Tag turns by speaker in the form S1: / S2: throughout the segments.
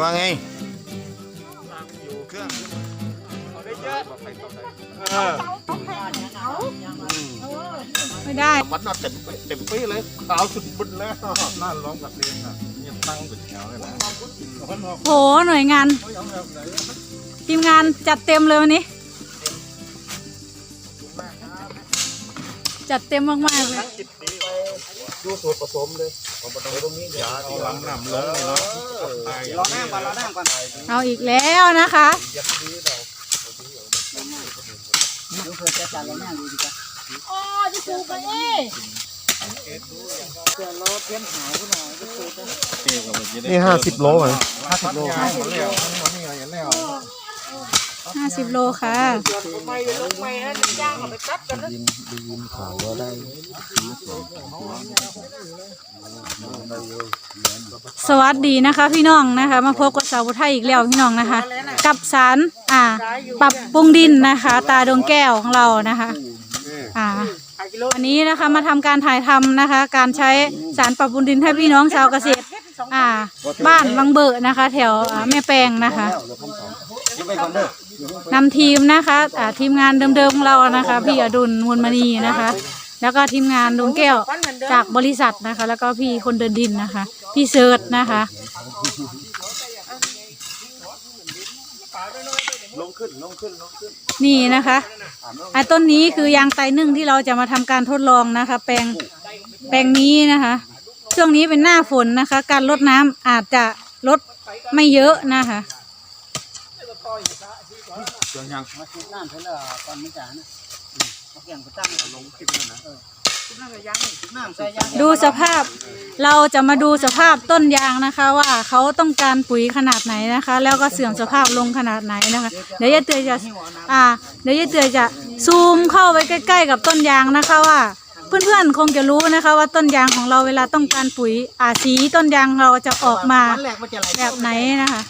S1: ว่าไงเครื่อง
S2: ไม่ได้
S3: มันน่าเต็มเต็มปีเลยขาวสุดบุญแล้วน่าร้องกับเรียนอะยังตั้งเป็นแถวเลยนะ
S2: โหหน่วยงาน ทีมงานจัดเต็มเลยวันนี้ จัดเต็มมากๆเลย
S3: ดูส่วนผสมเลยของผสมตรงนี้อย่าเอาลำน้ำลงเลยเนาะรอหน้าก่อนรอหน้าก่อน
S2: เอาอีกแล้วนะคะ
S3: นี่ห้าสิบโลไหมห้าสิบโลห้าสิบโล
S2: ห้าสิบโลค่ะสวัสดีนะคะ พี่น้องนะคะ มาพบกับสาวผู้ไทยอีกแล้วพี่น้องนะคะ กับสารอ่า ปรับปรุงดินนะคะ ตาดวงแก้วของเรานะคะ อ่า วันนี้นะคะมาทำการถ่ายทำนะคะ การใช้สารปรับปรุงดินให้พี่น้องชาวเกษตร อ่า บ้านบางเบอร์นะคะ แถวอ่าแม่แปงนะคะนำทีมนะคะอ่าทีมงานเดิมๆของเรานะคะ พี่อดุลมูลมณีนะคะ แล้วก็ทีมงานดวงแก้วจากบริษัทนะคะ แล้วก็พี่คนเดินดินนะคะ พี่เซิร์ชนะคะนี่นะคะไอ้ต้นนี้คือยางไตรนึ่งที่เราจะมาทำการทดลองนะคะ แปลงแปลงนี้นะคะ ช่วงนี้เป็นหน้าฝนนะคะ การลดน้ำอาจจะลดไม่เยอะนะคะ ดูสภาพเราจะมาดูสภาพต้นยางนะคะ ว่าเขาต้องการปุ๋ยขนาดไหนนะคะ แล้วก็เสื่อมสภาพลงขนาดไหนนะคะ เดี๋ยวยายเตยจะอ่าเดี๋ยวยายเตยจะซูมเข้าไปใกล้ ๆ กับต้นยางนะคะว่าเพื่อนๆ คงจะรู้นะคะ ว่าต้นยางของเราเวลาต้องการปุ๋ยอ่าสีต้นยางเราจะออกมาแบบไหนนะคะ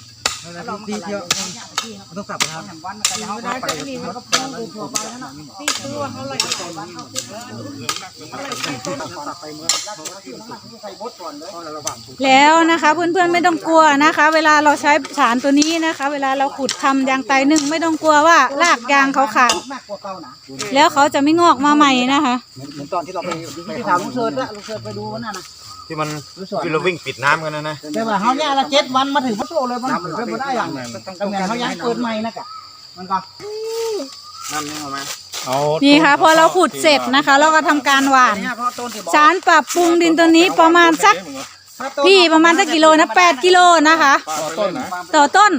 S2: แล้วนะคะเพื่อนๆไม่ต้องกลัวนะคะ เวลาเราใช้สารตัวนี้นะคะ เวลาเราขุดทำยางไตรนึ่งไม่ต้องกลัวว่ารากยางเขาขาดแล้วเขาจะไม่งอกมาใหม่นะคะ
S4: เหมือนตอนที่เราไปไปถามลุงเสิร์ชอะลุงเสิร์ชไปดูวันนั้นนะ
S1: ที่มันที่เราวิ่งปิดน้ำกันนะนะ
S4: แต่ว่าเขาเนี่ยละเจ็ดวันมาถึงมาโชว์เลยมันเป็นไปได้อย่างตำแหน่งเขายังเกิดใหม่นะกะมันก็
S1: น้ำนี่เอาไหม
S3: เอา
S2: นี่ค่ะพอเราขุดเสร็จนะคะ เราก็ทำการหว่าน
S4: เนี่ยเพราะต้นที่บอก
S2: สารปรับปรุงดินตัวนี้ประมาณสักพี่ประมาณสักกิโลนะแปดกิโลนะคะ
S3: ต้นนะ
S2: ต่อต้น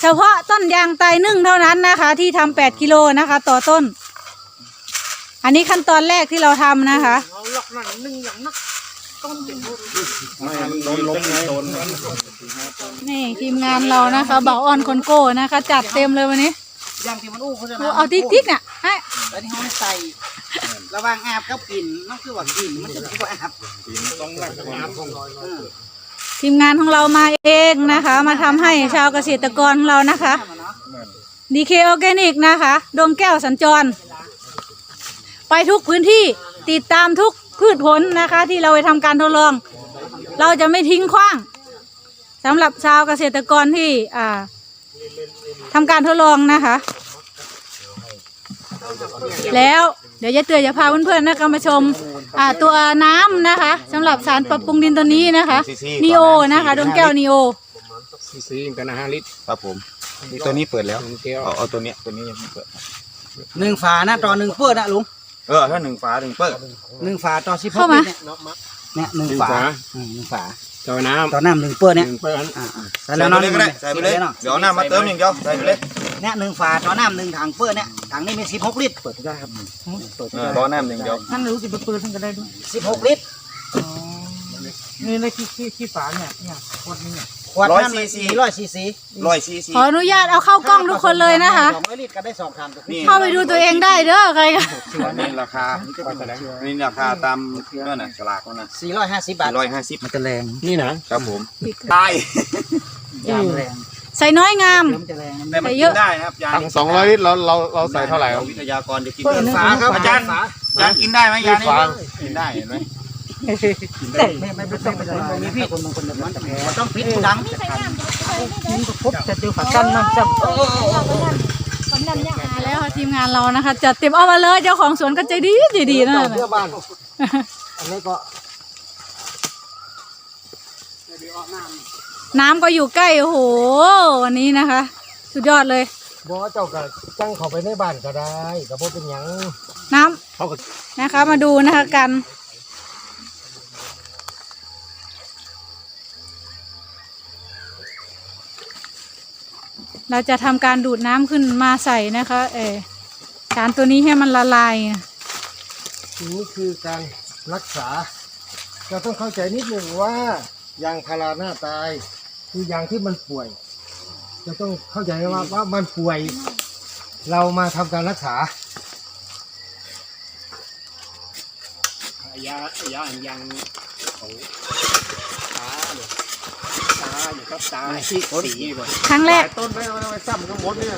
S2: เฉพาะต้นยางไตรนึ่งเท่านั้นนะคะ ที่ทำแปดกิโลนะคะ ต่อต้น อันนี้ขั้นตอนแรกที่เราทำนะคะ
S3: ไม่โดนลมไงโดน
S2: นี่ทีมงานเรานะคะเบาออนคนโก้นะคะ จัดเต็มเลยวันนี้
S4: ย่างที่มันอู้เขาจะ
S2: เอาเอาติ๊กติ๊กน่ะให้
S4: แล้วที่เขาใส่ระหว่างอาบกับกลิ่นมันคือว่ากลิ่นมันจะคือว่าอาบ
S3: ต้องรักน้ำของ
S4: เออ
S2: ทีมงานของเรามาเองนะคะ มาทำให้ชาวเกษตรกรของเรานะคะ
S4: เนาะ
S2: ดีเคออร์แกนิกนะคะ ดวงแก้วสัญจร ไปทุกพื้นที่ติดตามทุก พืชผลนะคะ ที่เราไปทำการทดลอง เราจะไม่ทิ้งขว้างสำหรับชาวเกษตรกรที่อ่าทำการทดลองนะคะ แล้วเดี๋ยวยายเตือจะพาเพื่อนๆนะคะมาชมอ่าตัวน้ำนะคะสำหรับสารปรับปรุงดินตัวนี้นะคะนีโอนะคะดวงแก้วนีโอ
S3: ซีซีกันนะฮะลิตร
S1: ครับผมนี่ตัวนี้เปิดแล้ว
S3: เกลียว
S1: เอาเอาตัวเนี้ยตัวนี้ยังไม่เปิด
S4: หนึ่งฝานะต่อหนึ่งเปิดนะลุง
S1: เออถ้าหนึ่งฝาหนึ่งเปิด
S4: หนึ่งฝาต่อสิบห
S2: เข้ากมา
S4: เนี่ยเนี่ยหนึ่งฝาอืมหนึ่งฝา
S3: เจ้าน้
S4: ต่อน้ำหนึ่งเปิดำเนี่ย
S3: หนึ่งเปิ้ล
S4: อ่าๆ
S1: ใส่ไปเลยก็ได้ใส่ไปเลย
S4: เนาะ
S1: เดี๋ยวเอาน้ำมาเติมอย่างเดียว ใส่ไปเลย
S4: เนี่ยหนึ่งฝาต่อน้ำหนึ่งถังเปิดเนี่ยถังนี้มีสิบหกลิตรเปิดได้ครับเปิด
S1: เออรอน้ำอย่างเดียว
S4: ท่านรู้สิบเปิดท่านก็ได้ด้วยสิบหกลิตร
S5: นี่ในขี้ขี้ขี้ฝาเนี่ยเนี่ยขวดนี้เนี่ย
S4: ขวดน้ำมีร้อยซีซี
S1: ร้อยซีซี
S2: ขออนุญาตเอาเข้ากล้องทุกคนเลยนะคะ
S4: สองร้อยลิตรก็ได้สองถัง
S1: นี่
S2: เข้าไปดูตัวเองได้เด้อใครกัน
S1: นี่ราคานี่ราคาตามนั่นน่ะสลากนั่นน่ะ
S4: สี่ร้อยห้าสิบบาท
S1: ร้อยห้าสิบ
S4: มันจะแรง
S3: นี่นะครับ
S1: ผมตาย
S4: ยามแรง
S2: ใส่น้อยงาม
S4: เดี๋ยวมันจะแรง
S1: แต่มัน
S2: เย
S1: กิ
S2: อะ
S1: นได้นะครับยา
S3: ถังสองร้อยลิตรเราเราเราใส่เท่าไหร่ครับ
S1: วิทยากรจะกิน
S4: เปิดฝาครับ
S1: อาจารย์
S4: ฝา
S1: อาจารย์กินได้ไหมยานี้
S3: ฝา
S1: กินได้เห็นไหม
S5: แต่ไม่ไม่ไม่ต้องไปตรงนี้พี่
S4: คนบางคนแบบนั้นต้องปิดดัง
S5: ยิงก็พบแต่เดียวขากันมันจับ
S2: มาแล้วค่ะทีมงานเรานะคะจัดเต็มเอามาเลยเจ้าของสวนก็ใจดีใจดีนะ
S5: เพื่อบ้านอันนี้ก็
S2: น้ำก็อยู่ใกล้โอ้โหวันนี้นะคะ สุดยอดเลย
S5: บอกว่าเจ้าก็จังเข้าไปในบ้านก็ได้ก็บ่เป็นหยัง
S2: น้ำนะคะมาดูนะคะกัน เราจะทำการดูดน้ำขึ้นมาใส่นะคะเออสารตัวนี้ให้มันละลายนะ
S5: นี่คือการรักษา เราต้องเข้าใจนิดหนึ่งว่ายางพาราหน้าตาย คือยางที่มันป่วย จะต้องเข้าใจว่าว่ามันป่วย เรามาทำการรักษา
S3: ยายายังของตาเนี่ย ตาอยู่ครับตาที่สีบ่
S2: ครั้งแรก
S3: ต้นไม่ไม่ซ้ำข้างบนเนี่ย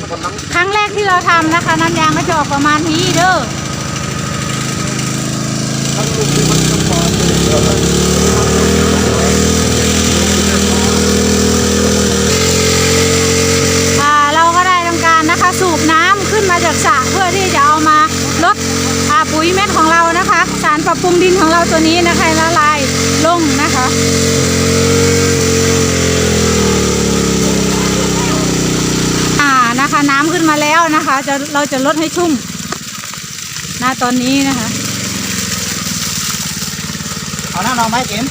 S3: มันกำลัง
S2: ครั้งแรกที่เราทำนะคะ น้ำยางก็จะออกประมาณนี้เด้อ
S3: ทั้งลูกที่มันต้องปอน
S2: อ่าเราก็ได้ทำการนะคะ สูบน้ำขึ้นมาจากสระเพื่อที่จะเอามาลดอ่าปุ๋ยเม็ดของเรานะคะ สารปรับปรุงดินของเราตัวนี้นะคะละลายลงนะคะ อ่านะคะ น้ำขึ้นมาแล้วนะคะ จะเราจะลดให้ชุ่มนะตอนนี้นะคะ
S4: เอาหน้าน้องไม้เข็ม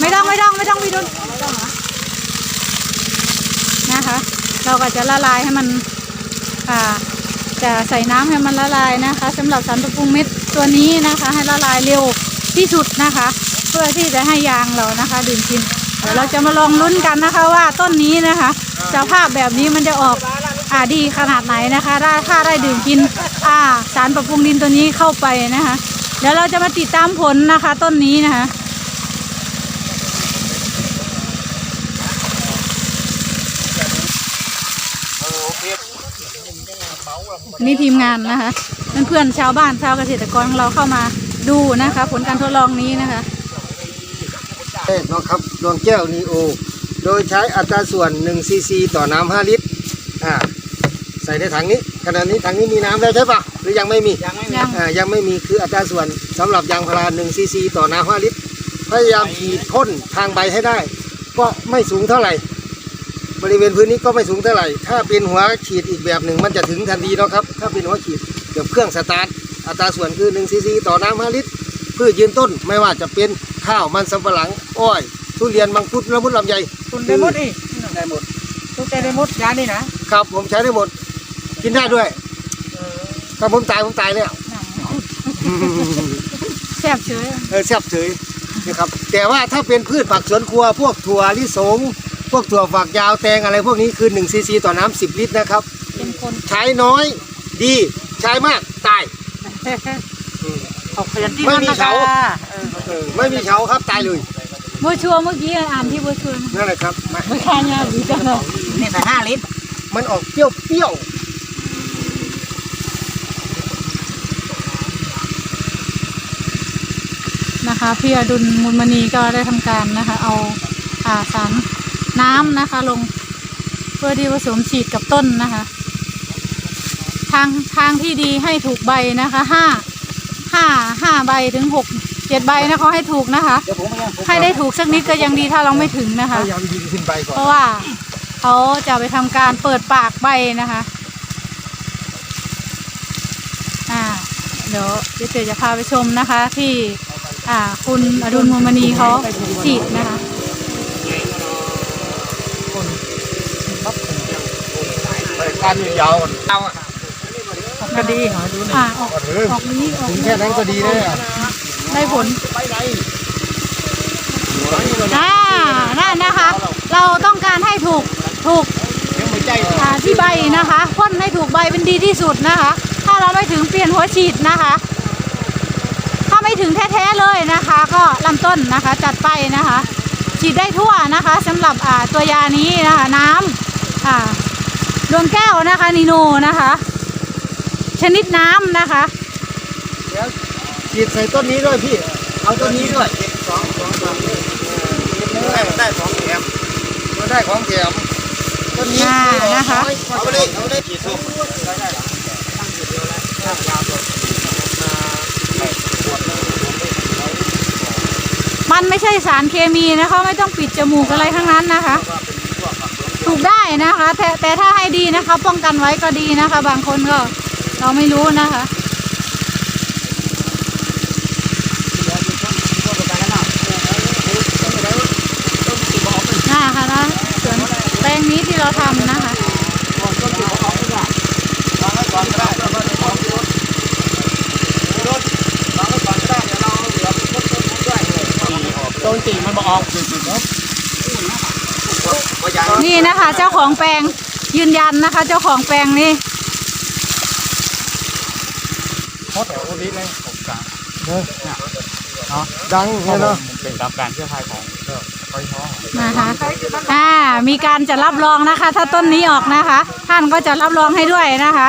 S2: ไม่ต้องไม่ต้องไม่ต้องพี่ดุลนะคะ เราก็จะละลายให้มันอ่าจะใส่น้ำให้มันละลายนะคะสำหรับสารปรับปรุงเม็ดตัวนี้นะคะ ให้ละลายเร็วที่สุดนะคะ เพื่อที่จะให้ยางเรานะคะดื่มกินเดี๋ยวเราจะมาลองลุ้นกันนะคะว่าต้นนี้นะคะสภาพแบบนี้มันจะออก อ่าดีขนาดไหนนะคะถ้าถ้าได้ดื่มกินอ่าสารปรับปรุงดินตัวนี้เข้าไปนะคะ เดี๋ยวเราจะมาติดตามผลนะคะต้นนี้นะคะนี่ทีมงานนะคะเพื่อนๆชาวบ้านชาวเกษตรกรของเราเข้ามาดูนะคะ ผลการทดลองนี้นะคะ
S5: เอ๊ะนะครับดวงแก้วนีโอ โดยใช้อัตราส่วน1ซีซีต่อน้ำ5ลิตรอ่า ใส่ในถังนี้ขณะนี้ถังนี้มีน้ำแล้วใช่ปะหรือยังไม่มี
S4: ยังไม่มี
S2: ยัง
S5: อ่ายังไม่มีคืออัตราส่วนสำหรับยางพารา1ซีซีต่อน้ำ5ลิตร พยายามขีดพ่นทางใบให้ได้ ก็ไม่สูงเท่าไหร่ บริเวณพื้นนี้ก็ไม่สูงเท่าไหร่ ถ้าเป็นหัวขีดอีกแบบหนึ่งมันจะถึงทันทีเนาะครับ ถ้าเป็นหัวขีดเกี่ยวเครื่องสตาร์ทอัตราส่วนคือ1ซีซีต่อน้ำ5ลิตร พืชยืนต้นไม่ว่าจะเป็นข้าวมันสำปะหลังอ้อย ทุเรียนมังคุดละมุดลำไย
S4: คุณได้หมดอีกได้หมด ทุกใจได้หมดยานี่นะครับ
S5: ผมใช้ได้หมด กินได้ด้วยถ้าผมตายผมตายแล้ว
S2: แซ่บเฉย
S5: เออแซ่บเฉยนะครับ แต่ว่าถ้าเป็นพืชผักสวนครัว พวกถั่วลิสง พวกถั่วฝักยาวแตงอะไรพวกนี้คือ1ซีซีต่อน้ำ10ลิตรนะครับ
S2: เป็นคน
S5: ใช้น้อยดีใช้มากตายอืม
S4: เอาขยันที่
S5: ไม่
S4: นั่น
S5: มี
S4: นะ
S5: เฉา
S4: คะ
S5: เออไม่มีเฉาครับตายเลย
S2: บัวชัวเมื่อกี้อ่านที่บัวชัว
S5: นั่นแหละครับมา
S2: ไม่ค่ายากดีจังเลย
S4: นี่แต่ห้าลิตร
S5: มันออกเปรี้ยวเปรี้ยว
S2: นะคะ พี่อดุลมูลมณีก็ได้ทำการนะคะ เอาอ่าสารน้ำนะคะลงเพื่อที่ผสมฉีดกับต้นนะคะ ทางทางที่ดีให้ถูกใบนะคะห้าห้าห้าใบถึงหกเจ็ดใบนะเขาให้ถูกนะคะ
S4: เดี๋ยวผมยังผม
S2: ให้ได้ถูกสักนิดก็ยังดีถ้าเราไม่ถึงนะคะ
S5: พยายามยิงขึ้นไปก่อน
S2: เพราะว่าเขาจะไปทำการเปิดปากใบนะคะอ่าเดี๋ยวเดี๋ยวเจจะพาไปชมนะคะที่ อ่า คุณอดุลมูลมณีเขาฉีดนะคะ
S3: ไปการยาวกันเอา
S4: ก็ดี
S2: อ่าออก
S5: เออ
S2: ออกนี้ออก
S5: ถึง
S2: นี้
S5: แค่นั้นก็ดีแล้ว
S2: ได้ผลอ่านั่นนะคะ เราต้องการให้ถูกถูกอ่าที่ใบนะคะพ่นให้ถูกใบเป็นดีที่สุดนะคะ ถ้าเราไม่ถึงเปลี่ยนหัวฉีดนะคะถ้า ไม่ถึงแท้ๆเลยนะคะ ก็ลำต้นนะคะจัดไปนะคะ ฉีดได้ทั่วนะคะสำหรับอ่าตัวยานี้นะคะน้ำอ่าดวงแก้วนะคะนีโนนะคะ ชนิดน้ำนะคะ
S5: ฉีดใส่ต้นนี้ด้วยพี่ เอาต้นนี้ด้วย
S1: สองสองสามได้มันได้สองแถม
S5: ก็ได้ของแถมต้นนี้
S2: อ่านะคะ
S1: เอาไปเลยเอาไปเลยกี่ซุป
S2: มัันไม่ใช่สารเคมีนะคะไม่ต้องปิดจมูกอะไรทั้งนั้นนะคะปลูกได้นะคะ แต่แต่ถ้าให้ดีนะคะ ป้องกันไว้ก็ดีนะคะ บางคนก็เราไม่รู้นะคะน่าค่ะนะสวนแปลงนี้ที่เราทำนะคะ
S1: วางไว้ก่อนก็ได้วางไว้ก่อนก็ได้เดี๋ยวเราเอาเดี๋ยวเราเหลือต้นต้นด้วย
S3: นจริงมันมาออก
S2: นี่นะคะ เจ้าของแปลงยืนยันนะคะ เจ้าของแปลงนี่
S3: เพราะแถวนี้เลยผมกลางเพราะ
S5: เนี่ยเนาะ
S3: เป็นรับการเชื่อพายของคอยท้อง
S2: นะคะอ่ามีการจะรับรองนะคะ ถ้าต้นนี้ออกนะคะ ท่านก็จะรับรองให้ด้วยนะคะ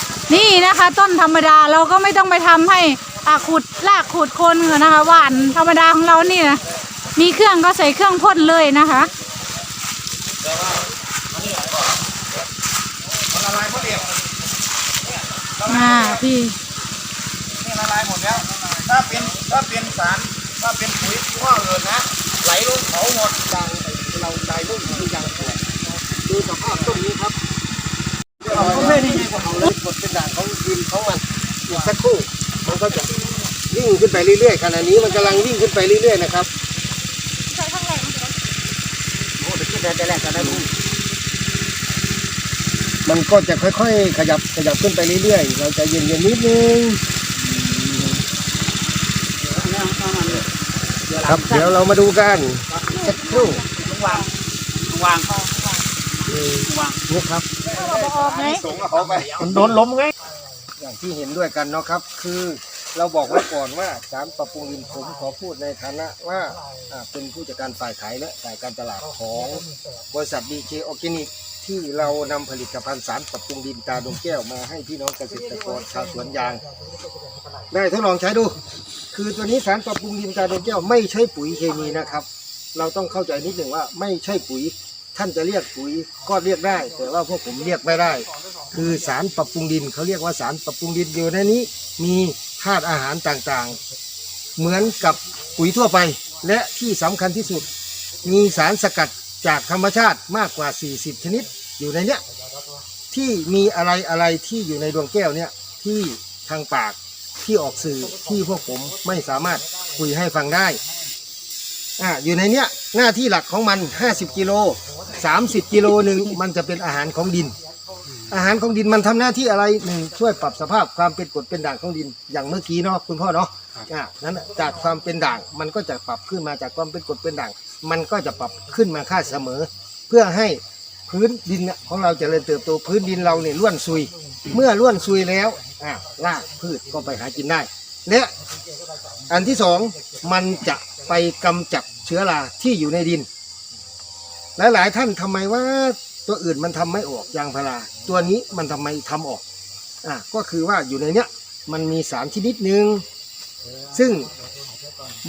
S2: นี่นะคะ ต้นธรรมดาเราก็ไม่ต้องไปทำให้อาขุดลากขุดโคนเหรอนะคะหวานธรรมดาของเรานี่นะมีเครื่องก็ใส่เครื่องพ่นเลยนะคะอ่าพี่
S1: นี่ละลายหมดแล้ว ถ้าเป็นถ้าเป็นสารถ้าเป็นปุ๋ยที่ว่าเอินนะ ไหลลงเขาหมด
S5: ดังเราใจรุ่นคือยังแตกดูสภาพต้นนี้ครับเอาไม่ได้เอาเลยกดเป็นด่าง ของดินของมันอีกสักครู่มันก็จะวิ่งขึ้นไปเรื่อยๆขณะนี้มันกำลังวิ่งขึ้นไปเรื่อยๆนะครับมันก็จะค่อยๆ ขยับขยับขึ้นไปเรื่อยๆ เราจะเย็นๆนิดนึงครับเดี๋ยวเรามาดูกันสักครู่
S1: วางวาง
S5: นี่ครับ
S1: ส่งเขาไป
S3: มันโดนล้มไง
S5: อย่างที่เห็นด้วยกันเนาะครับ คือเราบอกไว้ก่อนว่าสารปรับปรุงดินผมขอพูดในฐานะว่าอ่าเป็นผู้จัดการฝ่ายขายและฝ่ายการตลาดของบริษัทดีเคออร์แกนิกที่เรานำผลิตภัณฑ์สารปรับปรุงดินตาดงแก้วมาให้พี่น้องเกษตรกรชาวสวนยาง ได้ทดลองใช้ดู คือตัวนี้สารปรับปรุงดินตาดงแก้วไม่ใช่ปุ๋ยเคมีนะครับ เราต้องเข้าใจนิดหนึ่งว่าไม่ใช่ปุ๋ย ท่านจะเรียกปุ๋ยก็เรียกได้ แต่ว่าพวกผมเรียกไม่ได้ คือสารปรับปรุงดินเขาเรียกว่าสารปรับปรุงดินอยู่ในนี้ มีธาตุอาหารต่างๆ เหมือนกับปุ๋ยทั่วไป และที่สำคัญที่สุด มีสารสกัดจากธรรมชาติมากกว่า 40 ชนิดอยู่ในเนี้ยที่มีอะไรอะไรที่อยู่ในดวงแก้วเนี่ยที่ทางปากที่ออกสื่อที่พวกผมไม่สามารถคุยให้ฟังได้ อ่าอยู่ในเนี้ยหน้าที่หลักของมัน 50 กิโล 30 กิโลหนึ่งมันจะเป็นอาหารของดิน อาหารของดินมันทำหน้าที่อะไรหนึ่งช่วยปรับสภาพความเป็นกรดเป็นด่างของดิน อย่างเมื่อกี้เนาะคุณพ่อเนาะอ่านั้นจากความเป็นด่างมันก็จะปรับขึ้นมาจากความเป็นกรดเป็นด่าง มันก็จะปรับขึ้นมาค่าเสมอ เพื่อให้พื้นดินของเราจเจริญเติบโตพื้นดินเราเนี่ยล้วนซุย เมื่อล้วนซุยแล้วอ่ารากพืชก็ไปหากินได้ และอันที่สองมันจะไปกำจัด เชื้อราที่อยู่ในดิน หลายๆท่านทำไมว่าตัวอื่นมันทำไม่ออกยางพารา ตัวนี้มันทำไมทำออกอะก็คือว่าอยู่ในเนี้ยมันมีสารชนิดหนึ่งซึ่ง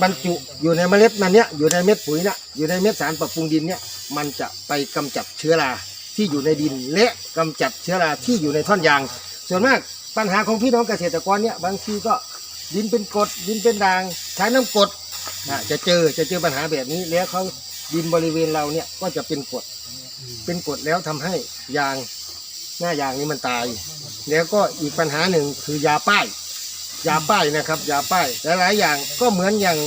S5: บรรจุอยู่ในเมล็ดมันเนี้ยอยู่ในเม็ดปุ๋ยเนี้ยอยู่ในเม็ดสารปรับปรุงดินเนี้ยมันจะไปกำจัดเชื้อราที่อยู่ในดิน และกำจัดเชื้อราที่อยู่ในท่อนยาง ส่วนมากปัญหาของพี่น้องเกษตรกรเนี่ยบางทีก็ดินเป็นกรดดินเป็นด่างใช้น้ำกรด อะจะเจอจะเจอปัญหาแบบนี้ แล้วเขาดินบริเวณเราเนี่ยก็จะเป็นกรดเป็นกรดแล้วทำให้ยางหน้ายางนี้มันตาย แล้วก็อีกปัญหาหนึ่งคือยาป้าย ยาป้ายนะครับ ยาป้ายหลายๆอย่างก็เหมือนอย่าง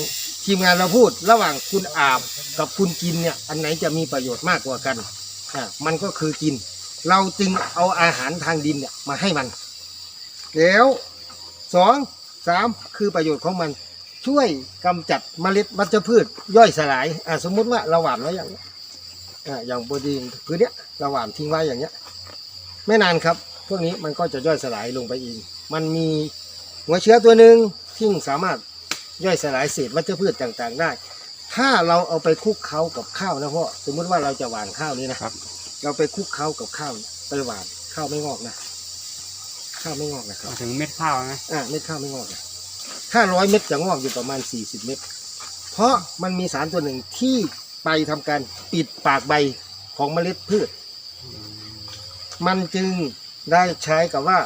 S5: ทีมงานเราพูด ระหว่างคุณอาบกับคุณกินเนี่ยอันไหนจะมีประโยชน์มากกว่ากันอ่ามันก็คือกิน เราจึงเอาอาหารทางดินเนี่ยมาให้มัน แล้วสองสามคือประโยชน์ของมัน ช่วยกำจัดเมล็ดวัชพืชย่อยสลายอ่าสมมุติว่าเราหว่านไว้อย่างเนี้ยอ่าอย่างบดีคือเนี้ยเราหว่านทิ้งไว้อย่างเนี้ย ไม่นานครับ พวกนี้มันก็จะย่อยสลายลงไปเองมันมีหัวเชื้อตัวหนึ่งที่สามารถย่อยสลายเศษวัชพืชต่างๆได้ ถ้าเราเอาไปคลุกเคล้ากับข้าวนะพ่อสมมุติว่าเราจะหว่านข้าวนี้นะครับ เราไปคลุกเคล้ากับข้าวไปหว่านข้าวไม่งอกนะ ข้าวไม่งอกนะครับ
S6: ถึงเม็ดข้าวไหม
S5: อ่าเม็ดข้าวไม่งอกนะ ถ้าร้อยเม็ดจะงอกอยู่ประมาณสี่สิบเม็ดเพราะมันมีสารตัวหนึ่งที่ไปทำการปิดปากใบของเมล็ดพืช มันจึงได้ใช้กับว่า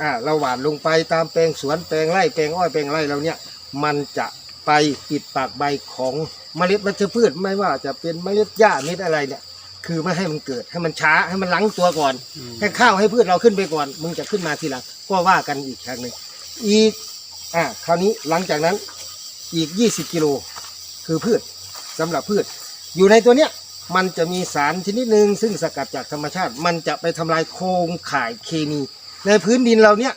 S5: อ่าเราหว่านลงไปตามแปลงสวนแปลงไร่แปลงอ้อยแปลงไร่เราเนี่ย มันจะไปปิดปากใบของเมล็ดวัชพืชไม่ว่าจะเป็นเมล็ดหญ้าเม็ดอะไรเนี่ย คือไม่ให้มันเกิดให้มันช้าให้มันหลังตัวก่อนให้ข้าวให้พืชเราขึ้นไปก่อน มึงจะขึ้นมาทีหลังก็ว่ากันอีกครั้งหนึ่งอีก อ่าคราวนี้หลังจากนั้นอีก 20 กิโลคือพืชสำหรับพืช อยู่ในตัวเนี้ยมันจะมีสารชนิดหนึ่งซึ่งสกัดจากธรรมชาติ มันจะไปทำลายโครงข่ายเคมี ในพื้นดินเราเนี้ย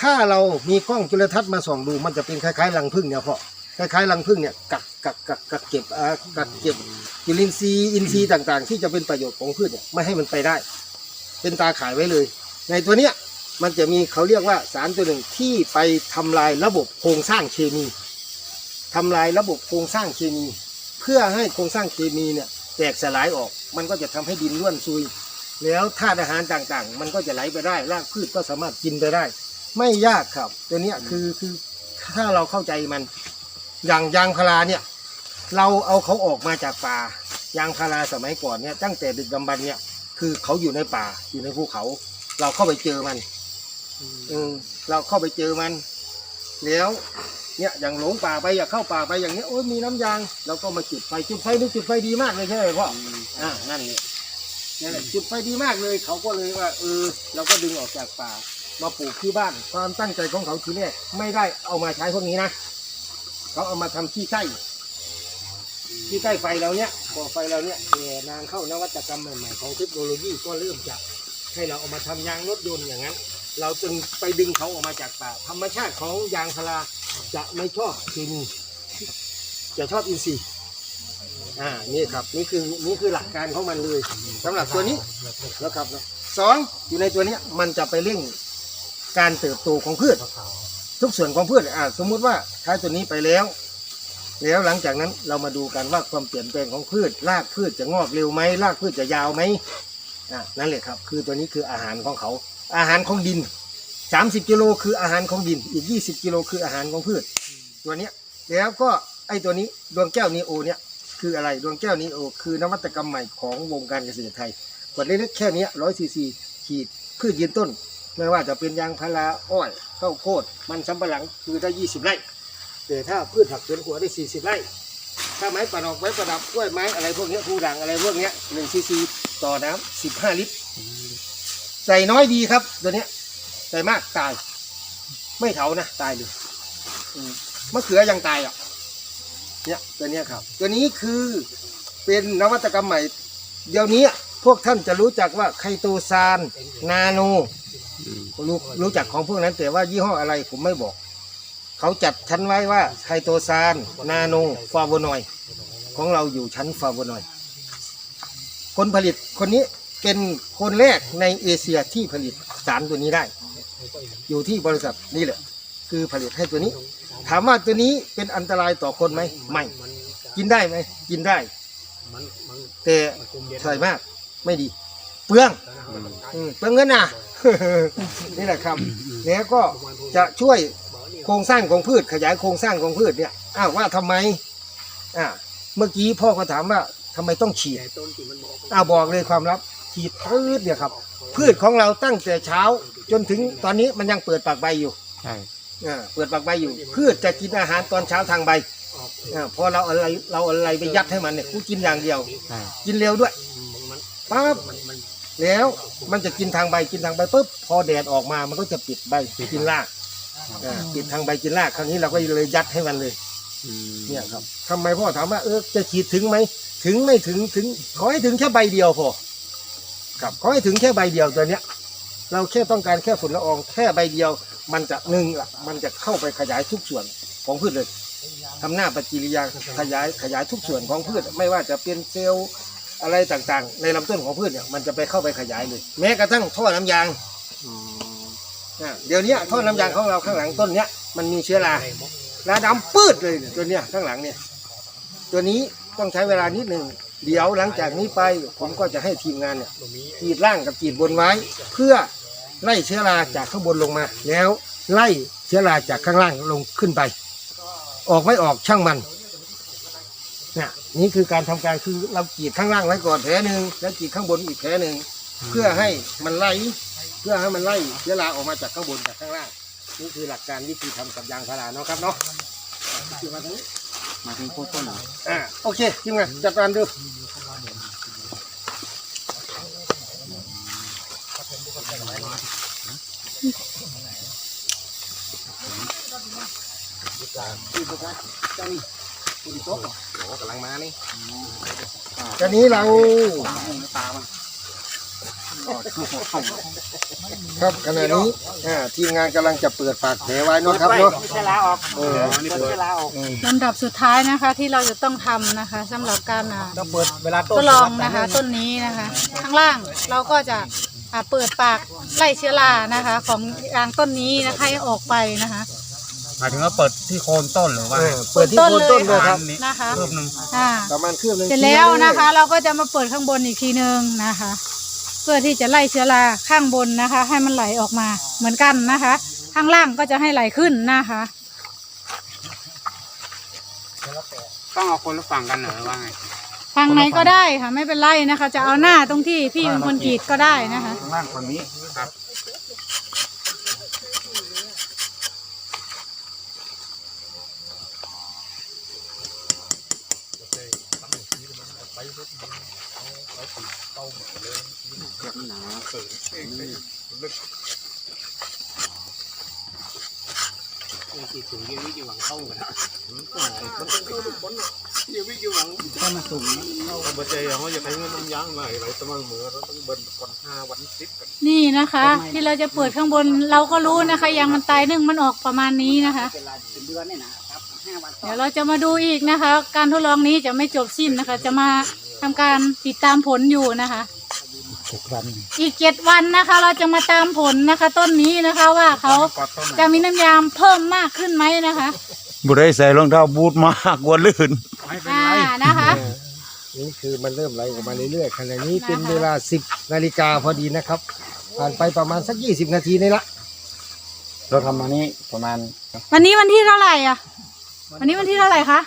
S5: ถ้าเรามีกล้องจุลทรรศน์มาส่องดู มันจะเป็นคล้ายๆรังผึ้งเนี่ยเพาะคล้ายๆรังผึ้งเนี่ยกักกักกักกักเก็บอ่ากักเก็บจุลินทรีย์อินทรีย์ต่างๆ ที่จะเป็นประโยชน์ของพืชเนี่ยไม่ให้มันไปได้ เป็นตาข่ายไว้เลย ในตัวเนี้ย มันจะมีเขาเรียกว่าสารตัวหนึ่งที่ไปทำลายระบบโครงสร้างเคมีทำลายระบบโครงสร้างเคมี เพื่อให้โครงสร้างเคมีเนี่ยแตกสลายออก มันก็จะทำให้ดินร่วนซุย แล้วธาตุอาหารต่างๆ มันก็จะไหลไปได้รากพืชก็สามารถกินไปได้ ไม่ยากครับ ตัวเนี้ยคือคือถ้าเราเข้าใจมันอย่างยางพาราเนี่ยเราเอาเขาออกมาจากป่ายางพาราสมัยก่อนเนี่ยตั้งแต่ดึกดำบรรพ์เนี่ยคือเขาอยู่ในป่าอยู่ในภูเขา เราเข้าไปเจอมัน อืมเราเข้าไปเจอมัน แล้วเนี่ยอย่างหลงป่าไปอยากเข้าป่าไปอย่างเนี้ยโอ้ยมีน้ำยางเราก็มาจุดไฟจุดไฟนี่จุดไฟดีมากเลยใช่ไหมพ่ออ่านั่นเนี่ยนี่แหละจุดไฟดีมากเลยเขาก็เลยว่าเออเราก็ดึงออกจากป่า มาปลูกที่บ้านความตั้งใจของเขาทีแรกไม่ได้เอามาใช้พวกนี้นะเขาเอามาทำที่ใกล้ที่ใกล้ไฟเราเนี้ยบ่อไฟเราเนี้ยแต่นานเข้านวัตกรรมใหม่ๆของเทคโนโลยีก็เริ่มจะให้เราเอามาทำยางรถยนต์อย่างนั้น เราจึงไปดึงเขาออกมาจากป่า ธรรมชาติของยางพาราจะไม่ชอบเคมีจะชอบอินทรีย์อ่านี่ครับนี่คือนี่คือหลักการของมันเลยสำหรับตัวนี้นะครับสองอยู่ในตัวเนี้ยมันจะไปเร่งการเติบโตของพืช ทุกส่วนของพืชอ่าสมมุติว่าใช้ตัวนี้ไปแล้ว แล้วหลังจากนั้นเรามาดูกันว่าความเปลี่ยนแปลงของพืชรากพืชจะงอกเร็วไหมรากพืชจะยาวไหมอะนั่นแหละครับ คือตัวนี้คืออาหารของเขา อาหารของดิน 30 กิโลคืออาหารของดิน อีก 20 กิโลคืออาหารของพืช ตัวเนี้ยแล้วก็ไอ้ตัวนี้ดวงแก้วนีโอเนี่ยคืออะไรดวงแก้วนีโอคือนวัตกรรมใหม่ของวงการเกษตรไทยขวดเล็กๆแค่นี้ร้อยซีซีขีดพืชยืนต้น ไม่ว่าจะเป็นยางพาราอ้อยข้าวโพด มันสำปะหลังคือได้ 20 ไร่แต่ถ้าพืชผักสวนครัวได้ 40 ไร่ถ้าไม้ประดอกไม้ประดับกล้วยไม้อะไรพวกนี้ภูด่างอะไรพวกนี้หนึ่งซีซีต่อน้ำ15 ลิตร ใส่น้อยดีครับ ตัวเนี้ย ใส่มากตาย ไม่เถานะตายเลยมะเขือยังตายอะ เนี่ยตัวเนี้ยครับ ตัวนี้คือเป็นนวัตกรรมใหม่ เดี๋ยวนี้พวกท่านจะรู้จักว่าไคโตซานนาโนรู้รู้จักของพวกนั้นแต่ว่ายี่ห้ออะไรผมไม่บอก เขาจัดชั้นไว้ว่าไคโตซานนาโนฟาโวนอยด์ของเราอยู่ชั้นฟาโวนอยด์คนผลิตคนนี้ เป็นคนแรกในเอเชียที่ผลิตสารตัวนี้ได้ อยู่ที่บริษัทนี่แหละ คือผลิตให้ตัวนี้ ถามว่าตัวนี้เป็นอันตรายต่อคนไหมไม่ กินได้ไหมกินได้ แต่ใส่มากไม่ดี เปลืองเปลืองเงินนะนี่แหละครับแล้วก็จะช่วยโครงสร้างของพืชขยายโครงสร้างของพืชเนี่ยอ้าวว่าทำไมอ่าเมื่อกี้พ่อก็ถามว่าทำไมต้องฉีดอ้าวบอกเลยความลับ ฉีดพืชเนี่ยครับ พืชของเราตั้งแต่เช้า จนถึงตอนนี้มันยังเปิดปากใบอยู่
S6: ใช่
S5: อ่าเปิดปากใบอยู่ พืชจะกินอาหารตอนเช้าทางใบอ่าพอเราเอาอะไรเราเอาอะไรไปยัดให้มันเนี่ยกูกินอย่างเดียว
S6: ใช่
S5: กินเร็วด้วยปั๊บแล้วมันจะกินทางใบกินทางใบปุ๊บพอแดดออกมามันก็จะปิดใบกินรากอ่าปิดทางใบกินรากคราวนี้เราก็เลยยัดให้มันเลย
S6: อืม
S5: เนี่ยครับทำไมพ่อถามว่าเออจะฉีดถึงไหม ถึงไม่ถึงถึงขอให้ถึงแค่ใบเดียวพอ ครับเขาให้ถึงแค่ใบเดียวตัวเนี้ย เราแค่ต้องการแค่ฝุ่นละออง แค่ใบเดียว มันจะหนึ่งละมันจะเข้าไปขยายทุกส่วนของพืชเลยทำหน้าปฏิกิริยาขยายขยายทุกส่วนของพืช ไม่ว่าจะเป็นเซลล์อะไรต่างๆ ในลำต้นของพืชเนี่ยมันจะไปเข้าไปขยายเลย แม้กระทั่งท่อน้ำยางอะเดี๋ยวเนี้ยท่อน้ำยางของเราข้างหลังต้นเนี้ยมันมีเชื้อราราดำปืดเลยเนี่ยตัวเนี้ยข้างหลังเนี่ย ตัวนี้ต้องใช้เวลานิดหนึ่ง เดี๋ยวหลังจากนี้ไปผมก็จะให้ทีมงานเนี่ยกรีดล่างกับกรีดบนไว้ เพื่อไล่เชื้อราจากข้างบนลงมา แล้วไล่เชื้อราจากข้างล่างลงขึ้นไป ออกไม่ออกช่างมันเนี่ยนี่คือการทำการคือเรากรีดข้างล่างไว้ก่อนแผลหนึ่งแล้วกรีดข้างบนอีกแผลหนึ่งเพื่อให้มันไล่เพื่อให้มันไล่เชื้อราออกมาจากข้างบนจากข้างล่างนี่คือหลักการวิธีทำกับยางพาราเนาะครับเนาะคือ มาตรงนี้
S3: มาถึงโคนต้นเหรอ
S5: อ่าโอเคทีมงานจัดการดูกำลังมานี่ตอนนี้เรา ครับขณะนี้อ่าทีมงานกำลังจะเปิดปากแผลไว้เนาะครับเนาะ
S4: เวลาออก
S5: เออ
S4: เวลาออก
S2: ลำดับสุดท้ายนะคะที่เราจะต้องทำนะคะสำหรับการอ่า
S4: ต้องเปิดเวลา
S2: ทดลองนะคะ ต้นนี้นะคะ ข้างล่างเราก็จะอ่าเปิดปากไล่เชื้อรานะคะ ของยางต้นนี้นะคะให้ออกไปนะคะ
S3: หมายถึงว่าเปิดที่โคนต้นหรือว่า
S5: เออเปิดที่โคนต้นด้วยครับ
S2: นะคะ
S3: เพิ่มหนึ่ง
S2: อ่า
S5: ประมาณเครื่องหนึง
S2: เสร็จแล้วนะคะ เราก็จะมาเปิดข้างบนอีกทีนึงนะคะ เพื่อที่จะไล่เชื้อราข้างบนนะคะ ให้มันไหลออกมาเหมือนกันนะคะ ข้างล่างก็จะให้ไหลขึ้นนะคะ
S3: ต้องเอาคนละฝั่งกันเหรอว่าไง
S2: ทางไหนก็ได้ค่ะ ไม่เป็นไรนะคะ จะเอาหน้าตรงที่พี่เป็นคนกรีดก็ได้นะคะ
S3: ข้างล่าง ฝั่งนี้ครับ
S4: ถ้ามาสูง
S3: บัจจัยเขาอยากให้เงินน้ำยางหน่อยไรสมังเหมือเราต้องเบิ้ลก่อนห้าวันสิบกัน
S2: นี่นะคะ ที่เราจะเปิดข้างบนเราก็รู้นะคะยางมันตายนึ่งมันออกประมาณนี้นะคะ
S4: เวลาเป็นเดือนเนี่ยนะครับห้าวัน
S2: เดี๋ยวเราจะมาดูอีกนะคะ การทดลองนี้จะไม่จบสิ้นนะคะ จะมาทำการติดตามผลอยู่นะคะ อีกเจ็ดวันนะคะ เราจะมาตามผลนะคะ ต้นนี้นะคะว่าเขาจะมีน้ำยางเพิ่มมากขึ้นไหมนะคะ
S6: บุได้ใส่รองเท้าบูทมากกลัวลื่น
S2: อ่านะคะ
S5: นี่คือมันเริ่มไหลออกมาเรื่อยๆขณะนี้เป็นเวลา10นาฬิกาพอดีนะครับ ผ่านไปประมาณสัก20นาทีนี่ละ
S3: เราทำมานี้ประมาณ
S2: วันนี้วันที่เท่าไหร่อะ วันนี้วันที่เท่าไหร่คะ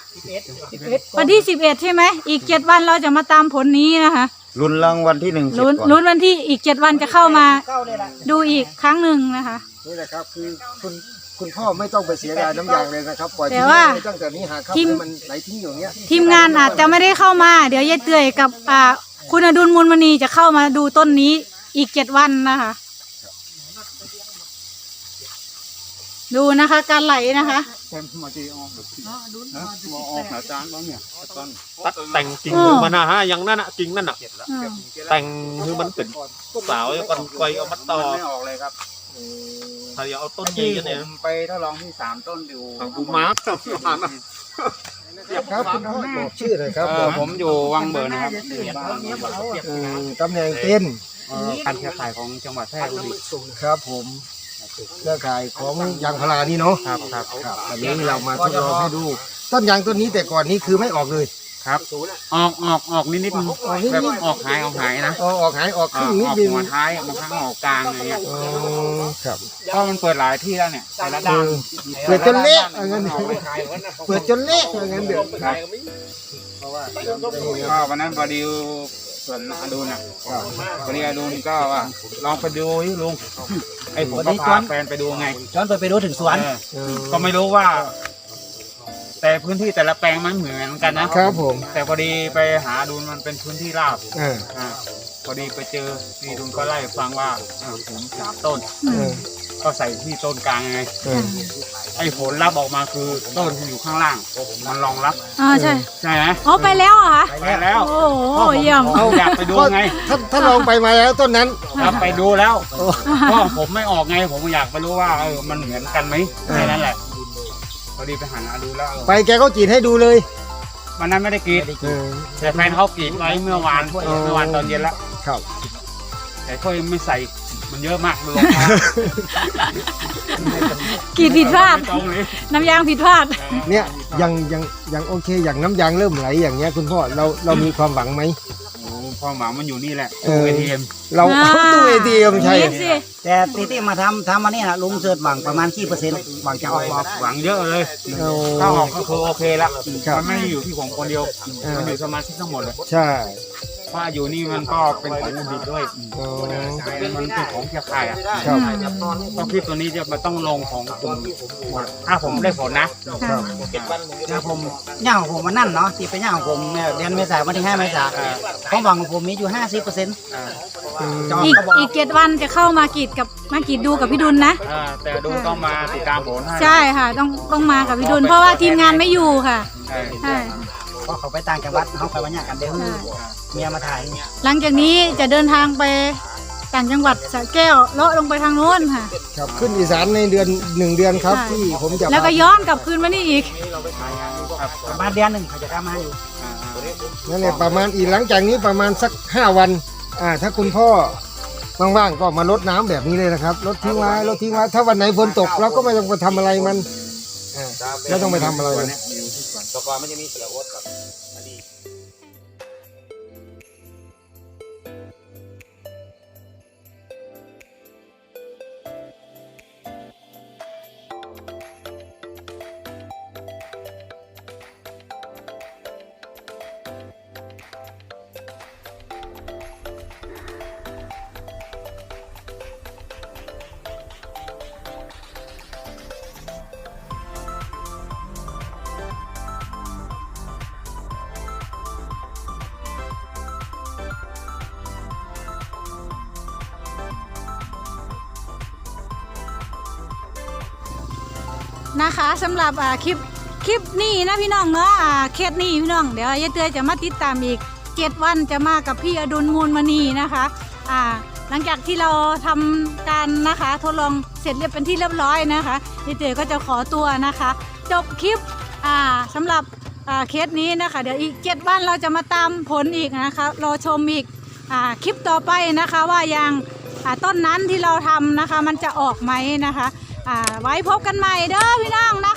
S2: วันที่สิบเอ็ดใช่ไหม อีกเจ็ดวันเราจะมาตามผลนี้นะคะ
S6: รุนรางวัลที่หนึ่งเสร็จ
S2: ลุ้น
S6: ก่อน
S2: ลุ้นวันที่อีกเจ็ดวันจะเข้ามา
S4: เข้าเลยล่ะ
S2: ดูอีกครั้งหนึ่งนะคะ
S5: นี่แหละครับคือคุณคุณพ่อไม่ต้องไปเสียดายน้ำยางเลยนะครับปล่อย
S2: แต่
S5: ทิ้ง
S2: ว่า
S5: ไว้ตั้งแต่นี้หาครับ
S2: ทีม
S5: ให้มันไหลทิ้งอยู่อย่างเงี้ย
S2: ทีมงานอาจจะไม่ได้เข้ามา เดี๋ยวยายเตยกับอ่าคุณอดุลมูลมณีจะเข้ามาดูต้นนี้อีกเจ็ดวันนะคะ ดูนะคะการไหลนะคะ
S3: ตัดแต่งกิ่ง
S2: อืม
S3: มันนะฮะอย่างนั้นอะกิ่งนั่นอะ
S2: อืม
S3: แต่งคือมันเป็นสาวก่อนไกวเอามาต่อ
S1: ไม่ออกเลยครับ
S3: ถ้าอยากเอาต้นให
S1: ที่
S3: ญ่
S1: ผ
S3: เนี่ย
S1: มไปทดลองที่สามต้นอยู่
S3: ทางกูมาร์ค
S5: ครับคุณพ่อบอกชื่อหน่อยครับ
S1: เอ
S5: ผ
S1: อ
S5: ม
S1: ผมอยู่วังเบิร์นนะครับ
S5: อืมตำแหน่งเป็น
S1: เอ่อการเครือข่ายของจังหวัดแพร่บุรี
S5: ครับผม เครือข่ายของยางพารานี่เนาะ
S1: ครับครับ
S5: ครับอันนี้เรามาทดลองให้ดู ต้นยางต้นนี้แต่ก่อนนี้คือไม่ออกเลย
S1: ครับออกออกออกนิดนิด
S5: ออกนิดๆ
S1: แบบออกหายออกหายนะ
S5: ออกออกหายออกค
S1: เอ่
S5: รึ่
S1: อง
S5: นิ
S1: อ
S5: ดนึง
S1: อกหัวท้ายบางครั้งออกกลางอะไรเงี้ย
S5: อ๋อครับ
S1: เพราะมันเปิดหลายที่แล้วเนี่ยแต่ละ
S5: เอ
S1: ด้าน
S5: อเปิดจนเละเอางั้นเปิดจนเละเอางั้นเดี๋ยว
S1: ครับ
S5: เพราะว่า
S1: ก็วันนั้นพอดี ส่วนอดูนอะพอดีอดูนก็ว่าลองไปดูที่ลุงไอ้ผมก็พาแฟนไปดูไง
S4: ย้อนไปไปดูถึงสวน
S1: เออ
S5: เออ
S1: ก็ไม่รู้ว่า แต่พื้นที่แต่ละแปลงมันเหมือนกันนะครับ
S5: ผม
S1: แต่พอดีไปหาดูมันเป็นพื้นที่ราบ
S5: เออ
S1: อ่าพอดีไปเจอพี่ดุลก็ไล่ฟังว่าอ่าผมสามต้น
S2: อื
S5: เอ
S2: ม
S5: อ
S1: ก็ใส่ที่ต้นกลางไง
S5: เออ
S1: ไอ้ผลลัพธ์ออกมาคือต้นที่อยู่ข้างล่าง มันรองรับ
S2: อ่าใช่
S1: ใช่ไหม
S2: อ๋อไปแล้วเหรอคะ
S1: ไปแล้ว
S2: โอ้โหเยี่ยม
S1: ผมอยากไปดูไง
S5: ถ้าถ้าลองไปมาแล้วต้นนั้น
S1: ครับไปดูแล้วก็ผมไม่ออกไงผมอยากไปรู้ว่าเออมันเหมือนกันไหมแค่นั้นแหละพอดีไปหาดูแล้วเออ
S5: ไปแกก็กรีดให้ดูเลย
S1: วันนั้นไม่ได้กรีด
S5: เออ
S1: แต่แฟนเขากรีดไว้เมื่อวาน
S5: อ๋อ
S1: เมื่อวานตอนเย็นแล้ว
S5: ครับ
S1: แต่ก็ยังไม่ใส่ มันเยอะมากมันลงมาก
S2: กรีดผิดพลาด
S1: ไม่ตรงเลย
S2: น้ำยางผิดพลาด
S5: เนี่ยยังยังยังโอเคอย่างน้ำยางเริ่มไหลอย่างเงี้ยคุณพ่อเราเรามีความหวังไหม
S1: โอ้ความหวังมันอยู่นี่แหละ
S5: เออ
S1: เอทีเอ็ม
S5: เรา
S2: อ่า
S5: ตู้เอทีเอ็มใช่
S2: นี่สิ
S4: แต่ที่ที่มาทำทำมาเนี่ยนะลุงเสิร์ชหวังประมาณกี่เปอร์เซ็นต์หวังจะออกบอก
S1: หวังเยอะเลย
S5: เอา
S1: ถ้าออกก็คือโอเคละ
S5: ครับ
S1: มันไม่ได้อยู่ที่ผมคนเดียว
S5: อ่ามั
S1: มันอยู่สมาชิกทั้งหมดเลย
S5: ใช่
S1: เพราะอยู่นี่มันก็เป็นของอุบิดด้วย
S5: อ๋อ
S1: มันเป็นของเครือข่ายอะ
S5: ครับ
S1: ต้องคิดตัวนี้จะมาต้องลงของกลุ่มหมดถ้าผมได้ผลนะ
S2: ค่ะ
S4: เนี่ยผมย่างของผมมันนั่นเนาะที่เป็นย่างของผมเนี่ยเดือนเมษายนวันที่ห้าเมษายน
S1: อ่า
S4: ความหวังของผมมีอยู่ห้าสิบเปอร์เซ็นต์
S1: อ่า
S5: อืม
S4: จอ
S2: อีก
S4: ก็บอก
S2: อีกเจ็ดวันจะเข้ามากรีดกับ มากรีดดูกับพี่ดุลนะ
S1: อ่าแต่ดูต้องมาติดตามผลให้
S2: ใช่ค่ะ ต้องต้องมากับพี่ดุลเพราะว่าทีมงานไม่อยู่ค่ะ
S1: ใช่
S2: ใช่
S4: เพราะเขาไปต่างจังหวัดเขาไปวันยากกันเดี๋ยว
S2: ใช่
S4: เมียมาถ่าย
S2: หลังจากนี้จะเดินทางไปต่างจังหวัดสระแก้วเลาะลงไปทางโน้นค่ะ
S5: ครับขึ้นอีสานในเดือนหนึ่งเดือนครับ
S2: ใช่
S5: ที่ผมจะ
S2: แล้วก็ย้อนกลับคืนมานี่อีก
S1: ครับ
S4: ประมาณเดือนหนึ่งเขาจะกลับมาอยู่
S1: อ่า
S5: นั่นแหละประมาณอีกหลังจากนี้ประมาณสักห้าวันอ่าถ้าคุณพ่อ ว่างๆก็มาลดน้ำแบบนี้เลยนะครับลดทิ้งไว้ลดทิ้งไว้ถ้าวันไหนฝนตกเราก็ไม่ต้องไปทำอะไรมันอ่าไม่ต้องไปทำอะไรมัน
S3: ตะกอนมันจะมีเสือโอ๊ตกับ
S2: นะคะสำหรับคลิปคลิปนี้นะพี่น้องเนาะอ่าเคสนี้พี่น้องเดี๋ยวยายเตยจะมาติดตามอีกเจ็ดวันจะมากับพี่อดุลมูลมณีนะคะอ่าหลังจากที่เราทำการนะคะทดลองเสร็จเรียบเป็นที่เรียบร้อยนะคะยายเตยก็จะขอตัวนะคะ จบคลิปอ่าสำหรับเคสนี้นะคะ เดี๋ยวอีกเจ็ดวันเราจะมาตามผลอีกนะคะรอชมอีกอ่าคลิปต่อไปนะคะว่ายางต้นนั้นที่เราทำนะคะ มันจะออกไหมนะคะ ไว้พบกันใหม่เด้อพี่น้องนะคะ